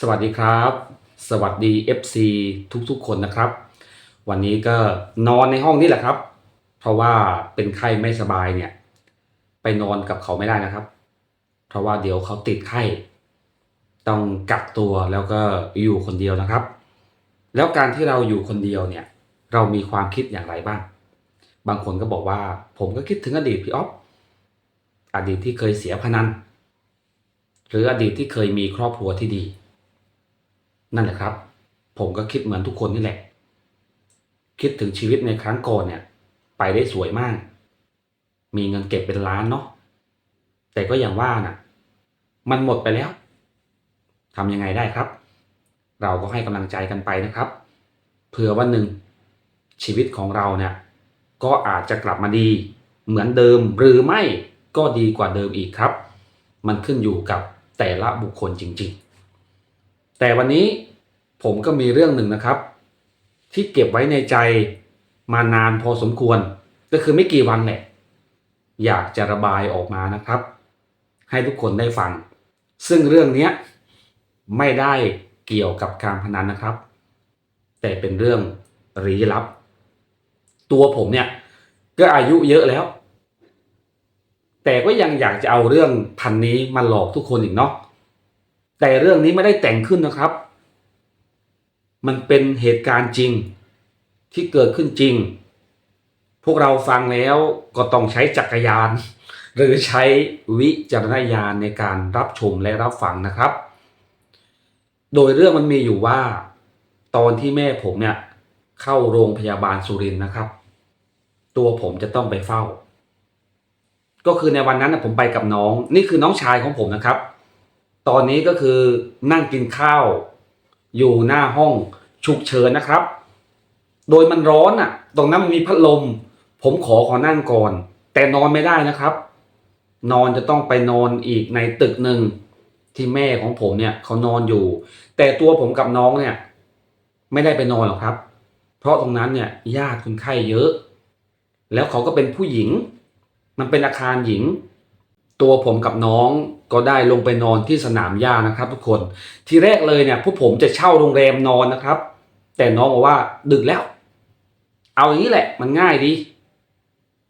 สวัสดีครับ สวัสดี FC ทุกๆ คนนะครับ วันนี้ก็นอนในห้องนี้แหละครับ เพราะว่าเป็นไข้ไม่สบายเนี่ย ไปนอนกับเขาไม่ได้นะครับ เพราะว่าเดี๋ยวเขาติดไข้ ต้องกักตัวแล้วก็อยู่คนเดียวนะครับ แล้วการที่เราอยู่คนเดียวเนี่ย เรามีความคิดอย่างไรบ้าง บางคนก็บอกว่า ผมก็คิดถึงอดีตพี่อ๊อฟอดีตที่เคยเสียพนันหรืออดีตที่เคยมีครอบครัวที่ดี นั่นแหละครับ ผมก็คิดเหมือนทุกคนนี่แหละ คิดถึงชีวิตในครั้งก่อนเนี่ย ไปได้สวยมาก มีเงินเก็บเป็นล้านเนาะแต่ก็อย่างว่าน่ะ มันหมดไปแล้วทำยังไงได้ครับ เราก็ให้กำลังใจกันไปนะครับเผื่อวันหนึ่งชีวิตของเราเนี่ยก็อาจจะกลับมาดี เหมือนเดิมหรือไม่ก็ดีกว่าเดิมอีกครับ มันขึ้นอยู่กับแต่ละบุคคลจริง ๆ แต่วันนี้ผมก็มีเรื่องหนึ่งนะครับ ที่เก็บไว้ในใจมานานพอสมควร ก็คือไม่กี่วันแหละอยากจะระบายออกมานะครับ ให้ทุกคนได้ฟัง ซึ่งเรื่องนี้ไม่ได้เกี่ยวกับการพนันนะครับ แต่เป็นเรื่องลี้ลับ ตัวผมเนี่ยก็อายุเยอะแล้ว แต่ก็ยังอยากจะเอาเรื่องพันนี้มาหลอกทุกคนอีกเนาะ แต่เรื่องนี้ไม่ได้แต่งขึ้นนะครับ มันเป็นเหตุการณ์จริงที่เกิดขึ้นจริง พวกเราฟังแล้วก็ต้องใช้จักรยาน หรือใช้วิจารณญาณในการรับชมและรับฟังนะครับ โดยเรื่องมันมีอยู่ว่า ตอนที่แม่ผมเนี่ยเข้าโรงพยาบาลสุรินทร์นะครับ ตัวผมจะต้องไปเฝ้า ก็คือในวันนั้นผมไปกับน้อง นี่คือน้องชายของผมนะครับ ตอนนี้ก็คือนั่งกินข้าว อยู่หน้าห้องฉุกเฉินนะครับ โดยมันร้อนอะ ตรงนั้นมันมีพัดลม ผมขอขอนั่งก่อน แต่นอนไม่ได้นะครับ นอนจะต้องไปนอนอีกในตึกหนึ่งที่แม่ของผมเนี่ยเขานอนอยู่ แต่ตัวผมกับน้องเนี่ย ไม่ได้ไปนอนหรอกครับ เพราะตรงนั้นเนี่ยญาติคนไข้เยอะ แล้วเขาก็เป็นผู้หญิง มันเป็นอาคารหญิง ตัวผมกับน้อง ก็ได้ลงไปนอนที่สนามหญ้านะครับ ทุกคน ทีแรกเลยเนี่ยพวกผมจะเช่าโรงแรมนอนนะครับ แต่น้องบอกว่าดึกแล้ว เอาอย่างนี้แหละ มันง่ายดี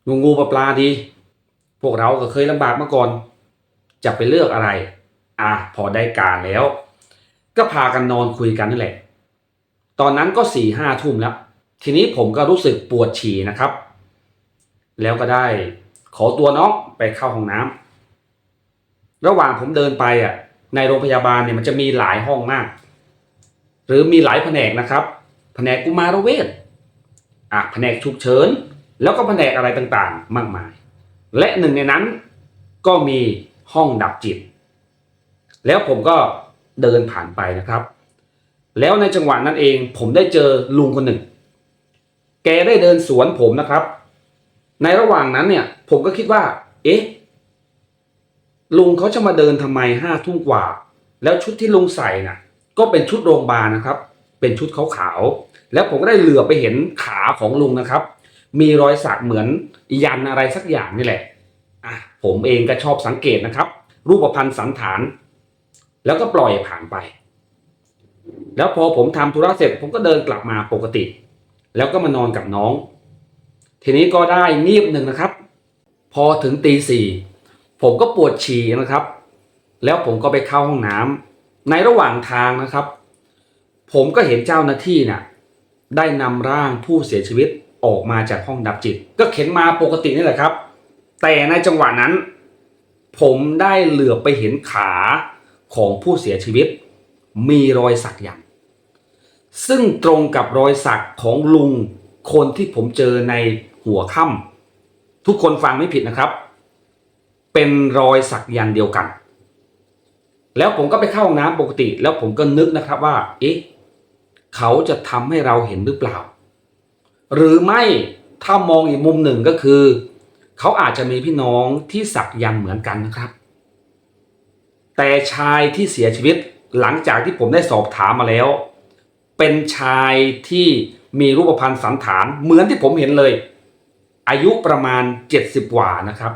งูงูปลาปลาดี พวกเราก็เคยลำบากมาก่อน จะไปเลือกอะไร อะพอได้การแล้ว ก็พากันนอนคุยกันนั่นแหละ ตอนนั้นก็สี่ห้าทุ่มแล้ว ทีนี้ผมก็รู้สึกปวดฉี่นะครับ แล้วก็ได้ขอตัวน้องไปเข้าห้องน้ำ ระหว่างผมเดินไปอะในโรงพยาบาลเนี่ยมันจะมีหลายห้องมาก หรือมีหลายแผนกนะครับ แผนกกุมารเวชอะแผนกฉุกเฉิน แล้วก็แผนกอะไรต่างๆ มากมาย และหนึ่งในนั้นก็มีห้องดับจิต แล้วผมก็เดินผ่านไปนะครับ แล้วในจังหวะนั้นเอง ผมได้เจอลุงคนหนึ่ง แกได้เดินสวนผมนะครับ ในระหว่างนั้นเนี่ย ผมก็คิดว่า เอ๊ะ ลุงเขาจะมาเดินทำไมห้าทุ่มกว่า แล้วชุดที่ลุงใส่น่ะ ก็เป็นชุดโรงพยาบาลนะครับ เป็นชุดขาวๆแล้วผมก็ได้เหลือบไปเห็นขาของลุงนะครับ มีรอยสักเหมือนยันอะไรสักอย่างนี่แหละอะผมเองก็ชอบสังเกตนะครับ รูปพรรณสันฐาน แล้วก็ปล่อยผ่านไป แล้วพอผมทำธุระเสร็จ ผมก็เดินกลับมาปกติ แล้วก็มานอนกับน้อง ทีนี้ก็ได้งีบหนึ่งนะครับ พอถึงตีสี่ ผมก็ปวดฉี่นะครับ แล้วผมก็ไปเข้าห้องน้ำในระหว่างทางนะครับ ผมก็เห็นเจ้าหน้าที่น่ะได้นำร่างผู้เสียชีวิตออกมาจากห้องดับจิต ก็เข็นมาปกตินี่แหละครับ แต่ในจังหวะนั้น ผมได้เหลือบไปเห็นขาของผู้เสียชีวิต มีรอยสักอยันต์ซึ่งตรงกับรอยสักของลุงคนที่ผมเจอในหัวค่ำทุกคนฟังไม่ผิดนะครับ เป็นรอยสักยันเดียวกัน แล้วผมก็ไปเข้าห้องน้ำปกติ แล้วผมก็นึกนะครับว่า เอ๊ะเขาจะทำให้เราเห็นหรือเปล่า หรือไม่ถ้ามองอีกมุมหนึ่งก็คือ เขาอาจจะมีพี่น้องที่สักยันเหมือนกันนะครับ แต่ชายที่เสียชีวิตหลังจากที่ผมได้สอบถามมาแล้ว เป็นชายที่มีรูปพรรณสันฐานเหมือนที่ผมเห็นเลย อายุประมาณ 70กว่านะครับ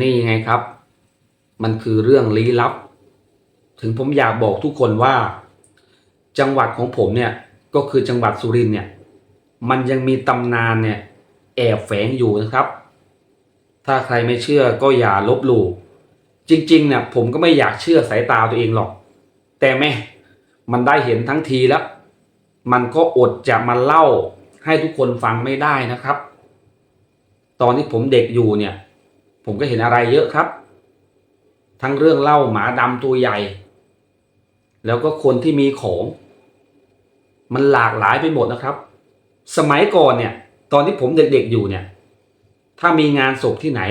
นี่ไงครับ มันคือเรื่องลี้ลับ ถึงผมอยากบอกทุกคนว่า จังหวัดของผมเนี่ยก็คือจังหวัดสุรินเนี่ยมันยังมีตำนานเนี่ยแอบแฝงอยู่นะครับ ถ้าใครไม่เชื่อก็อย่าลบหลู่จริงๆเนี่ยผมก็ไม่อยากเชื่อสายตาตัวเองหรอก แต่แม่มันได้เห็นทั้งทีแล้ว มันก็อดจะมาเล่าให้ทุกคนฟังไม่ได้นะครับ ตอนที่ผมเด็กอยู่เนี่ย ผมก็เห็นอะไรเยอะครับ ทั้งเรื่องเล่าหมาดำตัวใหญ่ แล้วก็คนที่มีของ มันหลากหลายไปหมดนะครับ สมัยก่อนเนี่ย ตอนที่ผมเด็กๆอยู่เนี่ย ถ้ามีงานศพที่ไหน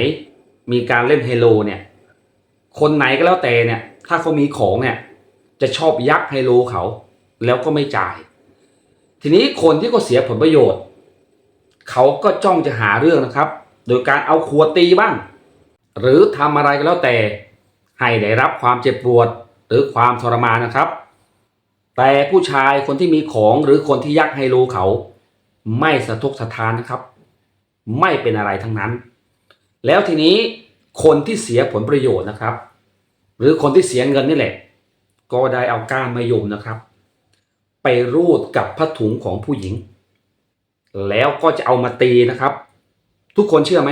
มีการเล่นไฮโลเนี่ย คนไหนก็แล้วแต่เนี่ย ถ้าเขามีของเนี่ย จะชอบยักไฮโลเขา แล้วก็ไม่จ่าย ทีนี้คนที่ก็เสียผลประโยชน์ เขาก็จ้องจะหาเรื่องนะครับโดยการเอาขวดตีบ้าง หรือทำอะไรก็แล้วแต่ ให้ได้รับความเจ็บปวดหรือความทรมานนะครับ แต่ผู้ชายคนที่มีของหรือคนที่ยักไฮโลเขา ไม่สะทกสะทานนะครับ ไม่เป็นอะไรทั้งนั้น แล้วทีนี้คนที่เสียผลประโยชน์นะครับ หรือคนที่เสียเงินนี่แหละ ก็ได้เอาก้านมะยมนะครับ ไปรูดกับผ้าถุงของผู้หญิง แล้วก็จะเอามาตีนะครับ ทุกคนเชื่อไหม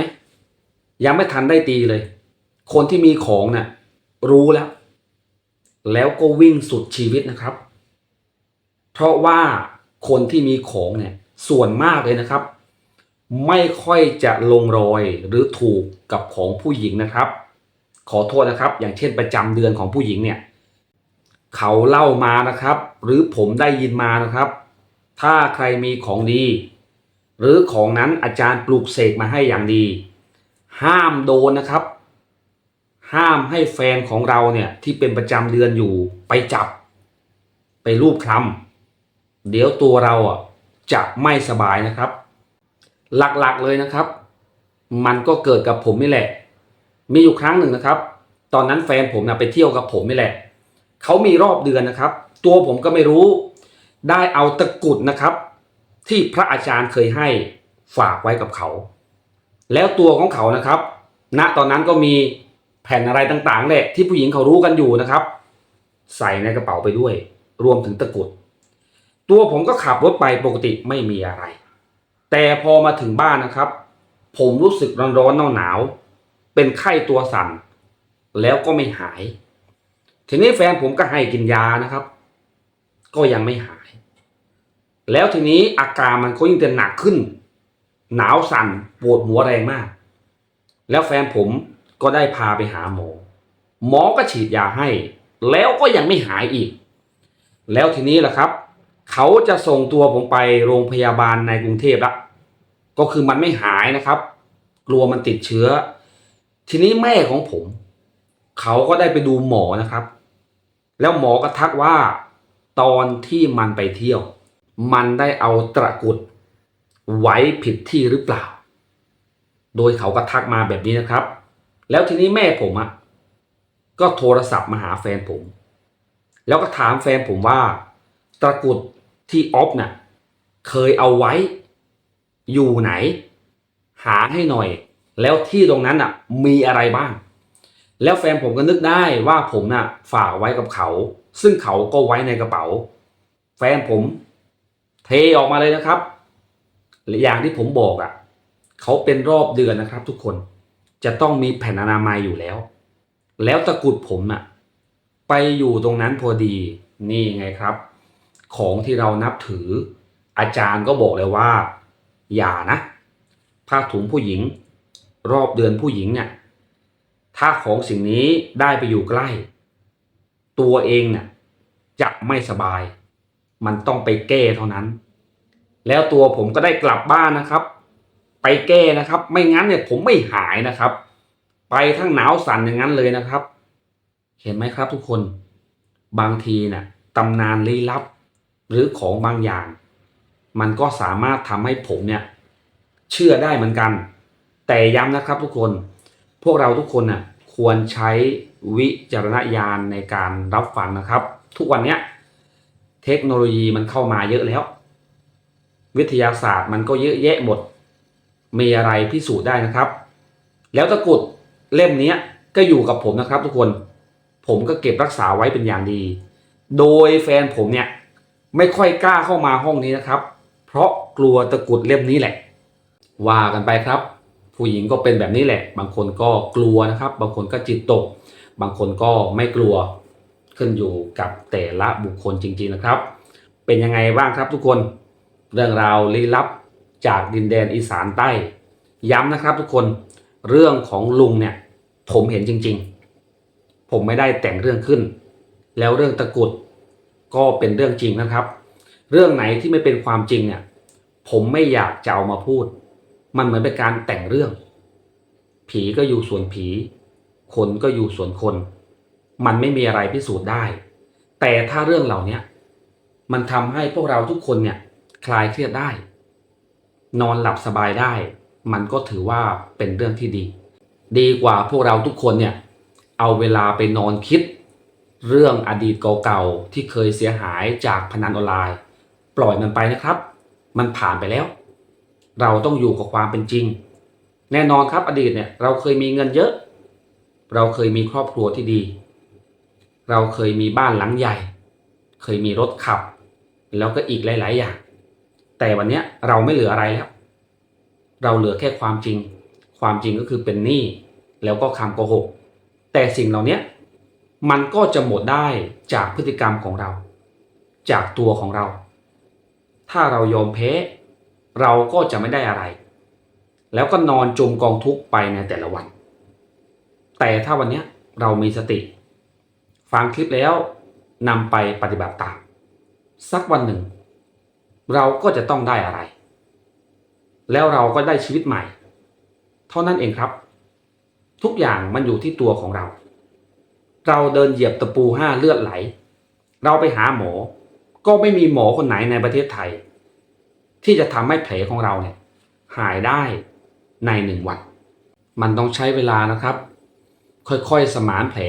ยังไม่ทันได้ตีเลย คนที่มีของน่ะรู้แล้ว แล้วก็วิ่งสุดชีวิตนะครับ เพราะว่าคนที่มีของเนี่ยส่วนมากเลยนะครับ ไม่ค่อยจะลงรอยหรือถูกกับของผู้หญิงนะครับ ขอโทษนะครับ อย่างเช่นประจำเดือนของผู้หญิงเนี่ยเขาเล่ามานะครับ หรือผมได้ยินมานะครับ ถ้าใครมีของดี หรือของนั้นอาจารย์ปลูกเสกมาให้อย่างดี ห้ามโดนนะครับ ห้ามให้แฟนของเราเนี่ยที่เป็นประจำเดือนอยู่ไปจับ ไปรูปคลำเดี๋ยวตัวเราอะจะไม่สบายนะครับ หลักๆเลยนะครับ มันก็เกิดกับผมนี่แหละ มีอยู่ครั้งหนึ่งนะครับ ตอนนั้นแฟนผมนะไปเที่ยวกับผมนี่แหละเขามีรอบเดือนนะครับ ตัวผมก็ไม่รู้ ได้เอาตะกุดนะครับ ที่พระอาจารย์เคยให้ฝากไว้กับเขา แล้วตัวของเขานะครับ ณตอนนั้นก็มีแผ่นอะไรต่างๆแหละที่ผู้หญิงเขารู้กันอยู่นะครับ ใส่ในกระเป๋าไปด้วย รวมถึงตะกุด ตัวผมก็ขับรถไปปกติไม่มีอะไร แต่พอมาถึงบ้านนะครับ ผมรู้สึกร้อนๆหนาวๆเป็นไข้ตัวสั่นแล้วก็ไม่หาย ทีนี้แฟนผมก็ให้กินยานะครับ ก็ยังไม่หาย แล้วทีนี้อาการมันก็ยิ่งจะหนักขึ้น หนาวสั่นปวดหัวแรงมาก แล้วแฟนผมก็ได้พาไปหาหมอ หมอก็ฉีดยาให้ แล้วก็ยังไม่หายอีก แล้วทีนี้ล่ะครับ เขาจะส่งตัวผมไปโรงพยาบาลในกรุงเทพละก็คือมันไม่หายนะครับ กลัวมันติดเชื้อ ทีนี้แม่ของผม เขาก็ได้ไปดูหมอนะครับ แล้วหมอก็ทักว่า ตอนที่มันไปเที่ยว มันได้เอาตะกุด ไว้ผิดที่หรือเปล่า โดยเขาก็ทักมาแบบนี้นะครับ แล้วทีนี้แม่ผมอะก็โทรศัพท์มาหาแฟนผม แล้วก็ถามแฟนผมว่า ตะกุดที่ออฟน่ะเคยเอาไว้ อยู่ไหน หาให้หน่อย แล้วที่ตรงนั้นอะ มีอะไรบ้าง แล้วแฟนผมก็นึกได้ว่าผมน่ะ ฝากไว้กับเขา ซึ่งเขาก็ไว้ในกระเป๋า แฟนผม เทออกมาเลยนะครับ อย่างที่ผมบอกอะ่ะเขาเป็นรอบเดือนนะครับ ทุกคนจะต้องมีแผ่นอนามัยอยู่แล้ว แล้วตะกรุดผมอะ่ะไปอยู่ตรงนั้นพอดีนี่ไงครับ ของที่เรานับถือ อาจารย์ก็บอกเลยว่า อย่านะผ้าถุงผู้หญิง รอบเดือนผู้หญิงเนี่ยถ้าของสิ่งนี้ได้ไปอยู่ใกล้ ตัวเองเนี่ยจะไม่สบาย มันต้องไปแก้เท่านั้น แล้วตัวผมก็ได้กลับบ้านนะครับ ไปแก้นะครับ ไม่งั้นเนี่ยผมไม่หายนะครับ ไปทั้งหนาวสั่นอย่างนั้นเลยนะครับ เห็นไหมครับทุกคนบางทีน่ะตำนานลี้ลับ หรือของบางอย่าง มันก็สามารถทำให้ผมเนี่ย เชื่อได้เหมือนกัน แต่ย้ำนะครับทุกคน พวกเราทุกคนน่ะควรใช้วิจารณญาณในการรับฟังนะครับ ทุกวันเนี้ยเทคโนโลยีมันเข้ามาเยอะแล้ว วิทยาศาสตร์มันก็เยอะแยะหมด มีอะไรพิสูจน์ได้นะครับ แล้วตะกุดเล่มนี้ก็อยู่กับผมนะครับ ทุกคน ผมก็เก็บรักษาไว้เป็นอย่างดี โดยแฟนผมเนี่ยไม่ค่อยกล้าเข้ามาห้องนี้นะครับ เพราะกลัวตะกุดเล่มนี้แหละ ว่ากันไปครับ ผู้หญิงก็เป็นแบบนี้แหละ บางคนก็กลัวนะครับ บางคนก็จิตตก บางคนก็ไม่กลัว ขึ้นอยู่กับแต่ละบุคคลจริง ๆนะครับ เป็นยังไงบ้างครับทุกคน เรื่องราวลี้ลับจากดินแดนอีสานใต้ ย้ำนะครับทุกคนเรื่องของลุงเนี่ย ผมเห็นจริง ๆ ผมไม่ได้แต่งเรื่องขึ้น แล้วเรื่องตะกรุดก็เป็นเรื่องจริงนะครับ เรื่องไหนที่ไม่เป็นความจริงเนี่ย ผมไม่อยากจะเอามาพูด มันเหมือนเป็นการแต่งเรื่อง ผีก็อยู่ส่วนผี คนก็อยู่ส่วนคน มันไม่มีอะไรพิสูจน์ได้ แต่ถ้าเรื่องเหล่านี้มันทำให้พวกเราทุกคนเนี่ย คลายเครียดได้ นอนหลับสบายได้ มันก็ถือว่าเป็นเรื่องที่ดี ดีกว่าพวกเราทุกคนเนี่ย เอาเวลาไปนอนคิด เรื่องอดีตเก่าๆที่เคยเสียหายจากพนันออนไลน์ ปล่อยมันไปนะครับ มันผ่านไปแล้ว เราต้องอยู่กับความเป็นจริง แน่นอนครับอดีตเนี่ยเราเคยมีเงินเยอะ เราเคยมีครอบครัวที่ดี เราเคยมีบ้านหลังใหญ่ เคยมีรถขับ แล้วก็อีกหลาย ๆ อย่าง แต่วันนี้เราไม่เหลืออะไรแล้ว เราเหลือแค่ความจริง ความจริงก็คือเป็นหนี้แล้วก็คำโกหก แต่สิ่งเหล่านี้มันก็จะหมดได้จากพฤติกรรมของเรา จากตัวของเรา ถ้าเรายอมแพ้เราก็จะไม่ได้อะไร แล้วก็นอนจมกองทุกข์ไปในแต่ละวัน แต่ถ้าวันนี้เรามีสติ ฟังคลิปแล้วนำไปปฏิบัติตาม สักวันหนึ่ง เราก็จะต้องได้อะไร แล้วเราก็ได้ชีวิตใหม่ เท่านั้นเองครับ ทุกอย่างมันอยู่ที่ตัวของเรา เราเดินเหยียบตะปูห้าเลือดไหล เราไปหาหมอ ก็ไม่มีหมอคนไหนในประเทศไทย ที่จะทำให้แผลของเราเนี่ยหายได้ในหนึ่งวัน มันต้องใช้เวลานะครับ ค่อยๆสมานแผล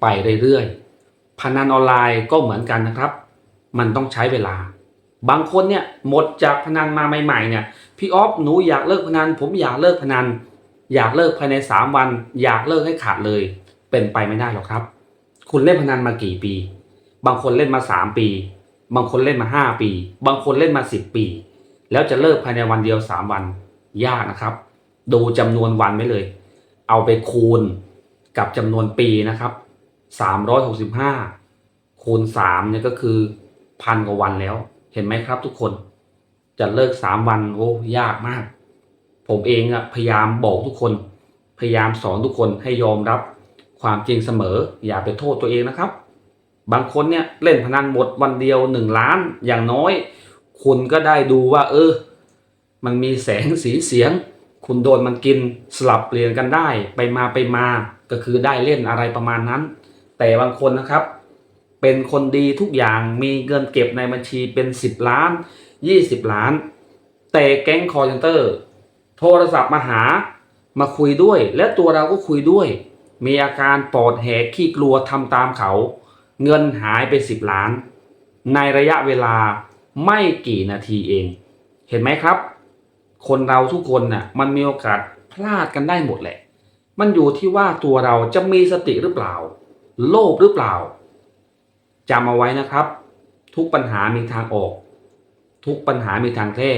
ไปเรื่อยๆพนันออนไลน์ก็เหมือนกันนะครับ มันต้องใช้เวลา บางคนเนี่ยหมดจากพนันมาใหม่ๆเนี่ยพี่ออฟหนูอยากเลิกพนัน ผมอยากเลิกพนัน อยากเลิกภายในสามวัน อยากเลิกให้ขาดเลย เป็นไปไม่ได้หรอกครับ คุณเล่นพนันมากี่ปี บางคนเล่นมาสามปี บางคนเล่นมาห้าปี บางคนเล่นมาสิบปี แล้วจะเลิกภายในวันเดียวสามวัน ยากนะครับ ดูจำนวนวันไว้เลย เอาไปคูณกับจำนวนปีนะครับสามร้อยหกสิบห้าคูณสามเนี่ยก็คือพันกว่าวันแล้ว เห็นไหมครับทุกคนจะเลิกสามวันโอ้ยากมาก ผมเองอะพยายามบอกทุกคน พยายามสอนทุกคนให้ยอมรับ ความจริงเสมอ อย่าไปโทษตัวเองนะครับ บางคนเนี่ยเล่นพนันหมดวันเดียวหนึ่งล้านอย่างน้อย คุณก็ได้ดูว่า เออ มันมีแสงสีเสียง คุณโดนมันกินสลับเปลี่ยนกันได้ ไปมาไปมาก็คือได้เล่นอะไรประมาณนั้น แต่บางคนนะครับ เป็นคนดีทุกอย่างมีเงินเก็บในบัญชีเป็น 10 ล้าน 20 ล้าน แต่แก๊งคอร์เซนเตอร์ โทรศัพท์มาหามาคุยด้วย และตัวเราก็คุยด้วย มีอาการปอดแหกขี้กลัวทำตามเขา เงินหายไป 10 ล้าน ในระยะเวลาไม่กี่นาทีเอง เห็นไหมครับ คนเราทุกคนน่ะมันมีโอกาสพลาดกันได้หมดแหละ มันอยู่ที่ว่าตัวเราจะมีสติหรือเปล่า โลภหรือเปล่า จำเอาไว้นะครับ ทุกปัญหามีทางออก ทุกปัญหามีทางแก้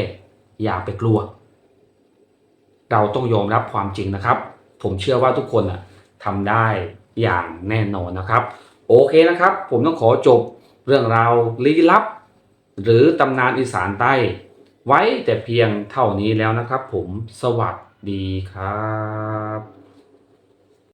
อย่าไปกลัว เราต้องยอมรับความจริงนะครับ ผมเชื่อว่าทุกคนน่ะทำได้อย่างแน่นอนนะครับ โอเคนะครับ ผมต้องขอจบเรื่องราวลี้ลับ หรือตำนานอีสานใต้ ไว้แต่เพียงเท่านี้แล้วนะครับ ผมสวัสดีครับ